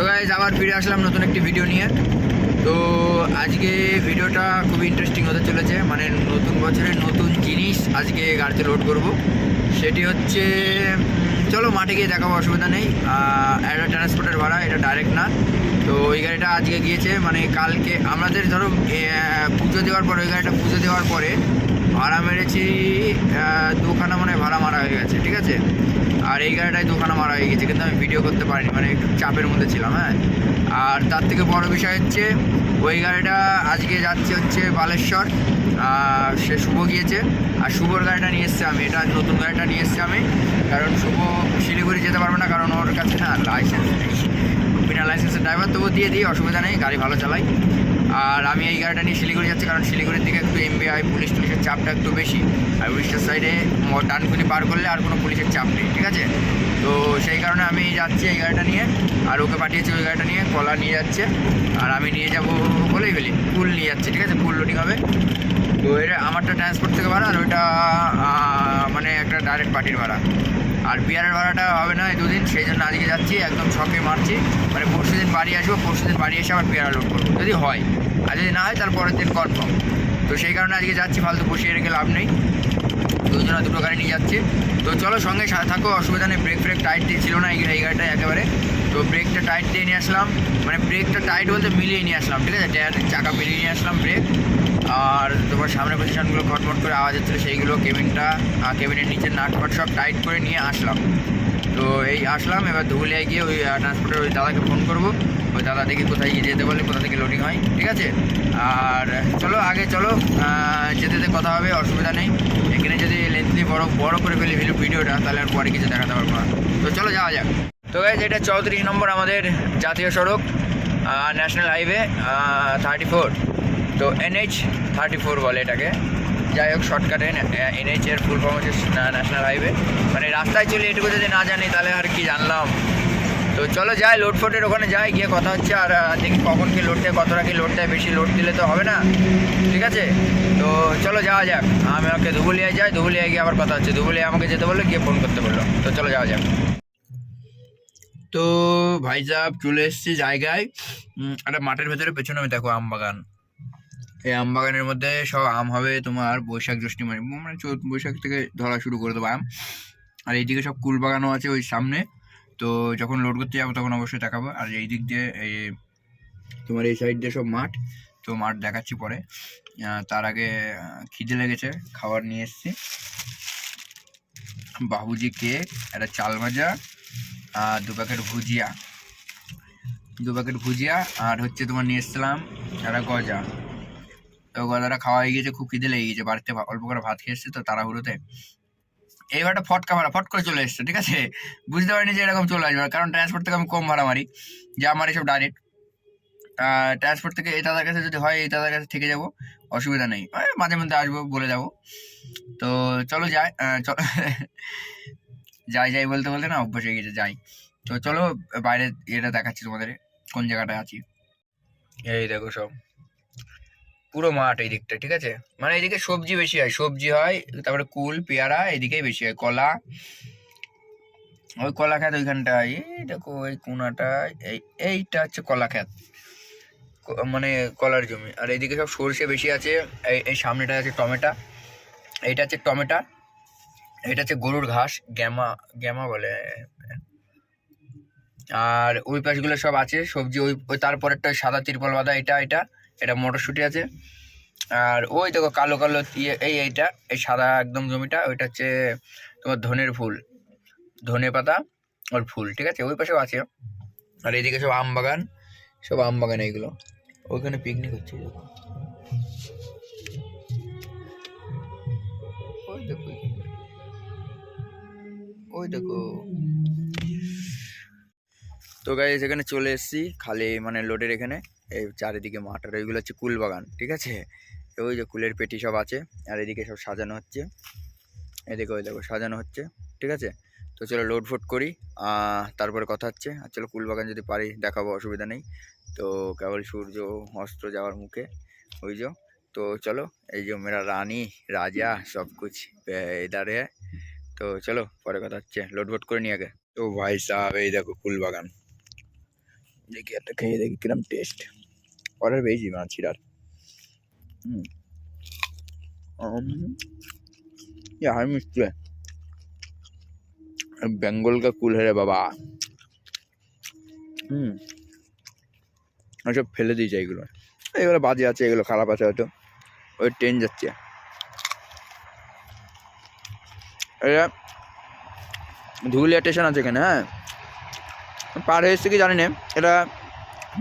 তো গাইজ আবার ফিরে আসলাম নতুন একটি ভিডিও নিয়ে। তো আজকে ভিডিওটা খুবই ইন্টারেস্টিং হতে চলেছে। মানে নতুন বছরের নতুন জিনিস আজকে গাড়িতে লোড করব। সেটি হচ্ছে চলো মাঠে গিয়ে দেখাবো, অসুবিধা নেই। একটা ট্রান্সপোর্টের ভাড়া, এটা ডাইরেক্ট না। তো ওই গাড়িটা আজকে গিয়েছে মানে কালকে, আমাদের ধরো পুজো দেওয়ার পরে, ওই গাড়িটা পুজো দেওয়ার পরে ভাড়া মেরেছি দুখানা মানে ভাড়া মারা হয়ে গেছে, ঠিক আছে? আর এই গাড়িটায় দুখানা মারা হয়ে গেছে, কিন্তু আমি ভিডিও করতে পারিনি মানে একটু চাপের মধ্যে ছিলাম হ্যাঁ? আর তার থেকে বড় বিষয় হচ্ছে, ওই গাড়িটা আজকে যাচ্ছে হচ্ছে বালেশ্বর সে শুভ গিয়েছে, আর শুভর গাড়িটা নিয়ে এসছে আমি, এটা নতুন গাড়িটা নিয়ে এসছি আমি, কারণ শুভ শিলিগুড়ি যেতে পারবে না, কারণ ওর কাছে না লাইসেন্স নেই। বিনা লাইসেন্সের ড্রাইভার তবু দিয়ে দিই, অসুবিধা নেই, গাড়ি ভালো চালাই। আর আমি এই গাড়িটা নিয়ে শিলিগুড়ি যাচ্ছি, কারণ শিলিগুড়ির দিকে একটু এমবিআই পুলিশ টুলিশের চাপটা একটু বেশি। আর উড়িষ্যার সাইডে ডানকুনি পার করলে আর কোনো পুলিশের চাপ নেই, ঠিক আছে? তো সেই কারণে আমি যাচ্ছি এই গাড়িটা নিয়ে, আর ওকে পাঠিয়েছি ওই গাড়িটা নিয়ে, কলা নিয়ে যাচ্ছে, আর আমি নিয়ে যাব বলেই ফেলি ফুল নিয়ে যাচ্ছি, ঠিক আছে? ফুল লোডিং হবে। তো এটা আমারটা ট্রান্সপোর্ট থেকে ভাড়া, আর ওইটা মানে একটা ডাইরেক্ট পার্টির ভাড়া। আর বিয়ারের ভাড়াটা হবে না এই দুদিন, সেই জন্য আজকে যাচ্ছি, একদম ছকে মারছি। মানে পরশু দিন বাড়ি আসব পরশু দিন বাড়ি এসে আবার বিয়ারা লোড করব। যদি হয়। আর যদি না হয় তার পরের দিন কনফার্ম তো সেই কারণে আজকে যাচ্ছি, ফালতু বসিয়ে রেখে লাভ নেই। দুজনে দুটো গাড়ি নিয়ে যাচ্ছে। তো চলো সঙ্গে থাকো, অসুবিধা নেই ব্রেক ফ্রেক টাইট দিয়ে ছিল না এই গাড়িটায় একেবারে। তো ব্রেকটা টাইট দিয়ে নিয়ে আসলাম। মানে ব্রেকটা টাইট বলতে মিলিয়ে নিয়ে আসলাম, ঠিক আছে? চাকা মিলিয়ে নিয়ে আসলাম ব্রেক আর তোমার সামনে পজিশনগুলো খটমট করে আওয়াজ হচ্ছিল, সেইগুলো কেবিনটা কেবিনের নিচে নাট ফাট সব টাইট করে নিয়ে আসলাম। তো এই আসলাম, এবার ধুলিয়ায় গিয়ে ওই ট্রান্সপোর্টের ওই দাদাকে ফোন করব। ওই দাদা দেখি কোথায় গিয়ে যেতে বলে, কোথা থেকে লোডিং হয়, ঠিক আছে? আর চলো, আগে চলো যেতে যেতে কথা হবে, অসুবিধা নেই। এখানে যদি লেন্থলি বড় বড় করে ফেলি ভিডিও ভিডিওটা, তাহলে আর পরে কিছু দেখাতে পারব না। তো চলো, যাওয়া যাক। তো গাইজ এটা চৌত্রিশ নম্বর আমাদের জাতীয় সড়ক ন্যাশনাল হাইওয়ে থার্টি ফোর তো এনএইচ থার্টি ফোর বলে এটাকে। যাই হোক শর্টকাটে এনএইচ এর ফুল ফর্ম হচ্ছে ন্যাশনাল হাইওয়ে মানে রাস্তায় চলে এটুকু যদি না জানি, তাহলে আর কি জানলাম। তো চলো যাই লোড ফোটের ওখানে যাই, গিয়ে কথা হচ্ছে, আর দেখি কখন কি লোড দেয়, কতটা কি লোড দেয়, বেশি লোড দিলে তো হবে না। ঠিক আছে? তো চলো যাওয়া যাক। আমি ওকে ধুবুলিয়ায় যাই, ধুবুলিয়ায় গিয়ে আবার কথা হচ্ছে। ধুবুলিয়া আমাকে যেতে বলল, গিয়ে ফোন করতে বলল। তো চলো যাওয়া যাক। তো ভাই চলে এসেছি জায়গায়। একটা মাঠের ভেতরে, পেছনে আমি দেখো আম বাগান। এই আম বাগানের মধ্যে সব আম হবে, তোমার বৈশাখ, জ্যৈষ্ঠ মানে মানে চৌদ্দ বৈশাখ থেকে ধরা শুরু করে দেবো আম। আর এইদিকে সব কুল বাগানও আছে ওই সামনে। তো যখন লোড করতে যাব তখন অবশ্যই দেখাবো। আর এই দিক দিয়ে এই তোমার এই সাইড দিয়ে সব মাঠ, তো মাঠ দেখাচ্ছি পরে। তার আগে খিদে লেগেছে, খাবার নিয়ে এসেছি। বাবুজি কেক একটা চাল ভাজা, আর দু প্যাকেট ভুজিয়া। দু প্যাকেট ভুজিয়া, আর হচ্ছে তোমার নিয়ে এসেছিলাম একটা গজা। তো গজাটা খাওয়া হয়ে গিয়েছে, খুব খিদে লেগে গেছে বাড়িতে অল্প করে ভাত খেয়ে এসছে তো তাড়াহুড়োতে। এইবারটা ফটকা ভাড়া ফট করে চলে এসছে, ঠিক আছে? বুঝতে পারিনি যে এরকম চলে আসবে, কারণ ট্রান্সপোর্ট থেকে আমি কম ভাড়া মারি যে আমার এসব ডাইরেক্ট ট্রান্সপোর্ট থেকে এই দাদার কাছে যদি হয়, এই দাদার কাছে থেকে যাব, অসুবিধা নেই। মাঝে মধ্যে আসব, বলে যাব। তো চলো যাই চলো যাই যাই বলতে বলতে না, অভ্যাস হয়ে গেছে যাই। তো চলো বাইরে এটা দেখাচ্ছি তোমাদের, কোন জায়গাটা আছি। এই দেখো সব। পুরো মাঠ এই দিকটা ঠিক আছে? মানে এইদিকে সবজি বেশি হয়, সবজি হয়, তারপরে কুল, পেয়ারা এইদিকেই বেশি হয়, কলা। ওই কলা খেত ওইখানটায়, এই দেখো, এই কোনাটা এই, এইটা হচ্ছে কলা খেত মানে কলার জমি। আর এইদিকে সব সর্ষে বেশি আছে, এই এই সামনেটা আছে টমেটা, এইটা হচ্ছে টমেটা এটা হচ্ছে গরুর ঘাস, গ্যামা গ্যামা বলে। আর ওই পাশগুলো সব আছে, সবজি ওই ওই তারপরেরটা ওই সাদা তিরপল বাঁধা, এটা এটা। এটা মটরশুঁটি আছে। আর ওই দেখো কালো কালো ইয়ে এই এইটা, এই সাদা একদম জমিটা, ওইটা হচ্ছে তোমার ধনের ফুল। ধনে পাতা ওর ফুল, ঠিক আছে? ওই পাশেও আছে। আর এইদিকে সব আম বাগান, সব আম বাগান এইগুলো। ওইখানে পিকনিক হচ্ছে। ওই দেখো ওই দেখো। তো গাই এখানে চলে এসেছি খালি মানে লোডের এখানে। এই চারিদিকে মাঠ আর ওইগুলো হচ্ছে কুল বাগান, ঠিক আছে? ওই যে কুলের পেটি সব আছে, আর এদিকে সব সাজানো হচ্ছে। এদিকে ওই দেখো সাজানো হচ্ছে, ঠিক আছে? তো চলো লোড ফোড করি তারপরে কথা হচ্ছে। আর চলো কুল বাগান যদি পারি, দেখাবো, অসুবিধা নেই। তো কেবল সূর্য অস্ত যাওয়ার মুখে, ওই যে। তো চলো, এই যে মেরা রানী, রাজা, সব কিছু এদারে তো চলো, পরে কথা হচ্ছে। লোড ফোড করে নিয়ে আগে। তো ভাই সাহেব, এই দেখো কুল বাগান। দেখি একটা খেয়ে দেখি কিরম টেস্ট 我这围棋嘛，其他的，嗯，嗯，也还没对。বেঙ্গল মানে কা কুল হেরে বাবা। হুম। সব ফেলে দিয়েছে এগুলো এগুলো বাজে আছে এগুলো খারাপ আছে হয়তো। ওই ট্রেন যাচ্ছে। এটা ধুলিয়া স্টেশন আছে এখানে হ্যাঁ? পার হয়েছে কি জানি না। এটা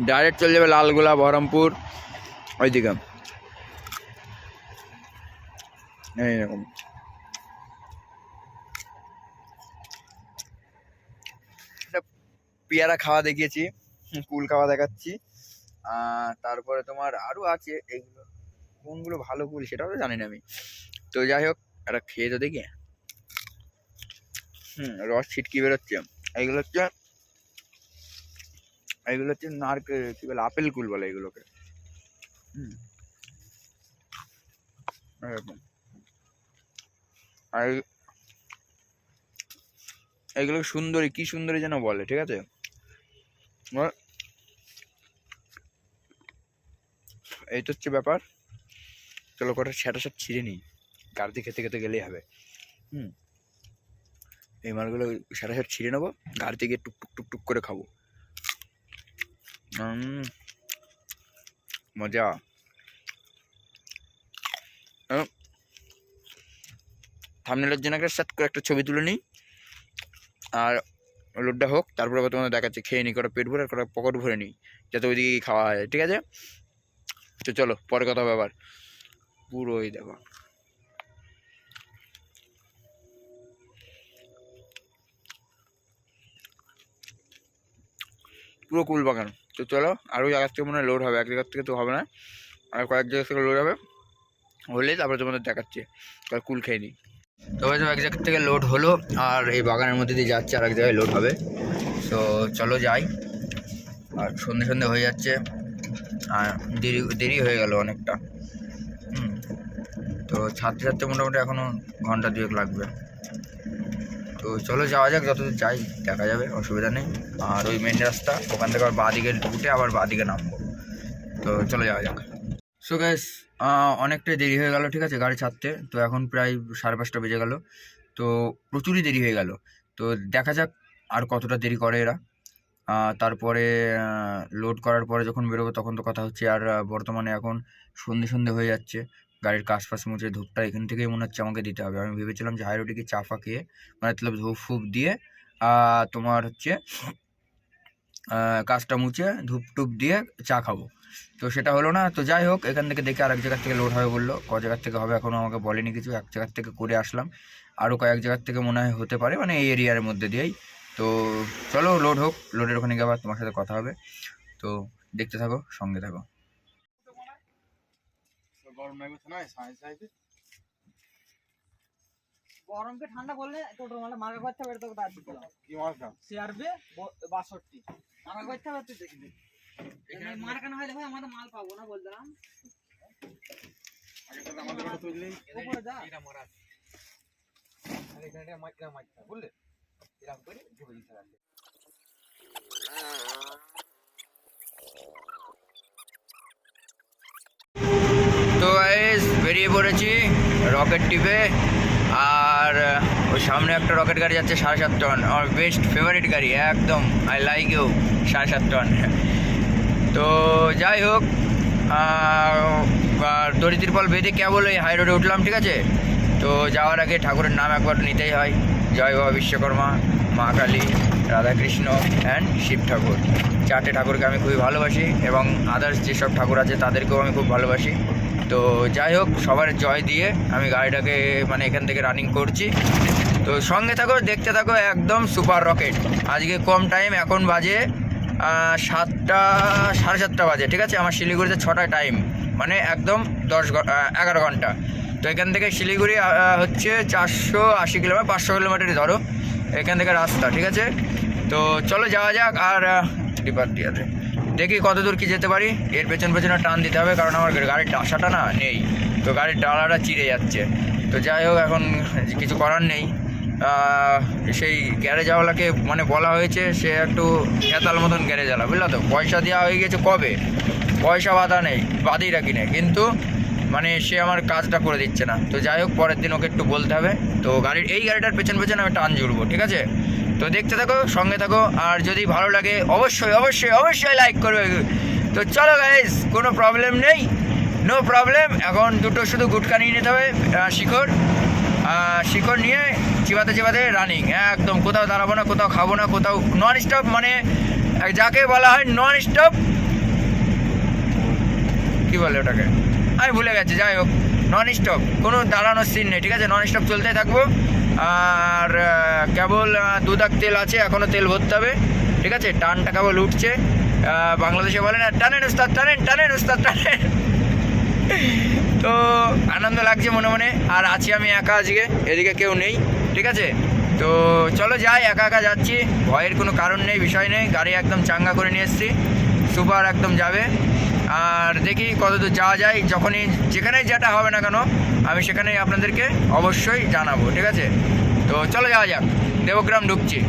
ডাইরেক্ট চলে যাবে লালগোলা, বহরমপুর, ওইদিকে। এইরকম পেয়ারা খাওয়া দেখিয়েছি কুল খাওয়া দেখাচ্ছি। আর তারপরে তোমার আরও আছে, এইগুলো, কোনগুলো ভালো কুল সেটাও তো জানি না আমি। তো যাই হোক, একটা খেয়ে তো দেখি। হুম, রস ছিটকি বেরোচ্ছে। এইগুলো হচ্ছে এইগুলো হচ্ছে নারকেল কি বলে আপেল কুল বলে এগুলোকে। হুম। এরকম। আর এগুলো সুন্দরী কি সুন্দরী যেন বলে ঠিক আছে? এই তো হচ্ছে ব্যাপার। চলো কটা সেটা সব ছিঁড়ে নিই। গাড়িতে খেতে খেতে গেলেই হবে। হুম। এই মালগুলো সেটা সব ছিঁড়ে নেব। গাড়িতে গিয়ে টুক টুক টুক টুক করে খাব। মজা থামনেলের জন্য একটা সেট করে একটা ছবি তুলে নিই। আর লোডটা হোক, তারপরে আবার তোমাদের দেখাচ্ছি, খেয়ে নিই, কটা পেট ভরে আর কটা পকেট ভরে নিই, যাতে ওইদিকে খাওয়া হয়, ঠিক আছে? তো চলো, পরে কথা হবে আবার। পুরো ওই দেখো। পুরো কুল বাগান। তো চলো, আরও জায়গার থেকে মনে হয় লোড হবে, এক জায়গার থেকে তো হবে না। আর কয়েক জায়গা থেকে লোড হবে। হলে তারপরে তোমাদের দেখাচ্ছি তার কুল খেয়ে নিই। তো এক জায়গা থেকে লোড হলো, আর এই বাগানের মধ্যে দিয়ে যাচ্ছে আর এক জায়গায় লোড হবে। তো চলো যাই। আর সন্ধে সন্ধে হয়ে যাচ্ছে, আর দেরি দেরি হয়ে গেল অনেকটা। তো ছাড়তে ছাড়তে মোটামুটি এখনও ঘণ্টা দুয়েক লাগবে। তো চলো যাওয়া যাক, যতদূর যাই দেখা যাবে, অসুবিধা নেই। আর ওই মেন রাস্তা, ওখান থেকে আবার বাঁ দিকে উঠে আবার বাঁ দিকে নামবো। তো চলো যাওয়া যাক। সো গ্যাস অনেকটাই দেরি হয়ে গেল, ঠিক আছে? গাড়ি ছাড়তে, তো এখন প্রায় সাড়ে পাঁচটা বেজে গেল। তো প্রচুরই দেরি হয়ে গেল। তো দেখা যাক আর কতটা দেরি করে এরা। তারপরে লোড করার পরে যখন বেরোবো তখন তো কথা হচ্ছে, আর বর্তমানে এখন সন্ধে সন্ধে হয়ে যাচ্ছে। গাড়ির কাশ ফাঁস মুছে ধূপটা এখান থেকেই মনে হচ্ছে আমাকে দিতে হবে। আমি ভেবেছিলাম যে হাইরোডিকে চাফা খেয়ে মানে তাহলে ধূপ ফুপ দিয়ে তোমার হচ্ছে কাজটা মুছে ধূপ টুপ দিয়ে চা খাব। তো সেটা হলো না, তো যাই হোক, এখান থেকে দেখে আরেক জায়গার থেকে লোড হবে বলল। ক জায়গার থেকে হবে এখনও আমাকে বলেনি কিছু, এক জায়গার থেকে করে আসলাম। আরও কয়েক জায়গার থেকে মনে হয় হতে পারে মানে এই এরিয়ার মধ্যে দিয়েই। তো চলো লোড হোক লোডের ওখানে গিয়ে আবার তোমার সাথে কথা হবে। তো দেখতে থাকো, সঙ্গে থাকো। গরম লাগবে তো নয় সাইজ সাইজে গরমকে ঠান্ডা বললে টোটো মানে মার্কা করতে হবে তোকে তার দিতে কি মাছটা সিআরবি বাষট্টি। মার্কা করতে হবে তুই দেখবি মার্কা না হলে ভাই আমাদের মাল পাবো না বললাম। আগে তাহলে আমাদের ওটা তুললেই উপরে যা। তো বেরিয়ে পড়েছি রকেট টিপে, আর ওই সামনে একটা রকেট গাড়ি যাচ্ছে সাড়ে সাত টন, আমার বেস্ট ফেভারিট গাড়ি, একদম আই লাইক ইউ সাড়ে সাত টন। তো যাই হোক আর দড়ি তিরপল বেঁধে কেবল এই হাই রোডে উঠলাম, ঠিক আছে? তো যাওয়ার আগে ঠাকুরের নাম একবার নিতেই হয়। জয় বাবা বিশ্বকর্মা, মা কালী, রাধাকৃষ্ণ অ্যান্ড শিব ঠাকুর। চারটে ঠাকুরকে আমি খুবই ভালোবাসি, এবং আদার্স যেসব ঠাকুর আছে তাদেরকেও আমি খুব ভালোবাসি। তো যাই হোক সবার জয় দিয়ে আমি গাড়িটাকে মানে এখান থেকে রানিং করছি। তো সঙ্গে থাকো, দেখতে থাকো, একদম সুপার রকেট আজকে কম টাইম এখন বাজে সাতটা, সাড়ে সাতটা বাজে, ঠিক আছে? আমার শিলিগুড়িতে ছটা টাইম মানে একদম দশ এগারো ঘণ্টা। তো এখান থেকে শিলিগুড়ি হচ্ছে চারশো আশি কিলোমিটার, পাঁচশো কিলোমিটারই ধরো, এখান থেকে রাস্তা, ঠিক আছে? তো চলো যাওয়া যাক, আর ডিপার দিয়াতে দেখি কত দূর কি যেতে পারি। এর পেছন পেছনে টান দিতে হবে, কারণ আমার গাড়ির ডাসাটা না নেই। তো গাড়ির ডালাটা চিড়ে যাচ্ছে। তো যাই হোক, এখন কিছু করার নেই। সেই গ্যারেজওয়ালাকে মানে বলা হয়েছে, সে একটু হেতাল মতন গ্যারেজওয়ালা বুঝলো তো? পয়সা দেওয়া হয়ে গেছে কবে? পয়সা বাধা নেই, বাদেই রাখি না কিন্তু মানে সে আমার কাজটা করে দিচ্ছে না। তো যাই হোক, পরের দিন ওকে একটু বলতে হবে। তো গাড়ির, এই গাড়িটার পেছন পেছন আমি টান জুড়বো, ঠিক আছে? তো দেখতে থাকো, সঙ্গে থাকো, আর যদি ভালো লাগে, অবশ্যই অবশ্যই অবশ্যই লাইক করবে। তো চলো গাইজ কোনো প্রবলেম নেই নো প্রবলেম এখন দুটো শুধু গুটকা নিয়ে নিতে হবে শিখর। শিখর নিয়ে চিবাতে চিবাতে রানিং একদম, কোথাও দাঁড়াবো না, কোথাও খাব না, কোথাও নন স্টপ মানে যাকে বলা হয় নন স্টপ কি বলে ওটাকে? আমি ভুলে গেছি, যাই হোক নন স্টপ কোনো দাঁড়ানোর সিন নেই, ঠিক আছে? নন স্টপ চলতে থাকব। আর কেবল আহ, দু দাগ তেল আছে এখনও তেল ভরতে হবে ঠিক আছে? টানটা কেবল উঠছে। বাংলাদেশে বলে না টানেন উস্তাদ টানেন টানেন উস্তাদ টানেন। তো আনন্দ লাগছে মনে মনে আর আছি আমি একা আজকে এদিকে কেউ নেই ঠিক আছে? তো চলো যাই একা একা যাচ্ছি ভয়ের কোনো কারণ নেই বিষয় নেই গাড়ি একদম চাঙ্গা করে নিয়ে এসেছি সুপার একদম যাবে। আর দেখি কতদূর যাওয়া যায়, যখনই যেখানেই যেটা হবে না কেন, আমি সেখানেই আপনাদেরকে অবশ্যই জানাব, ঠিক আছে? তো চলো যাওয়া যাক, দেবগ্রাম ঢুকছি।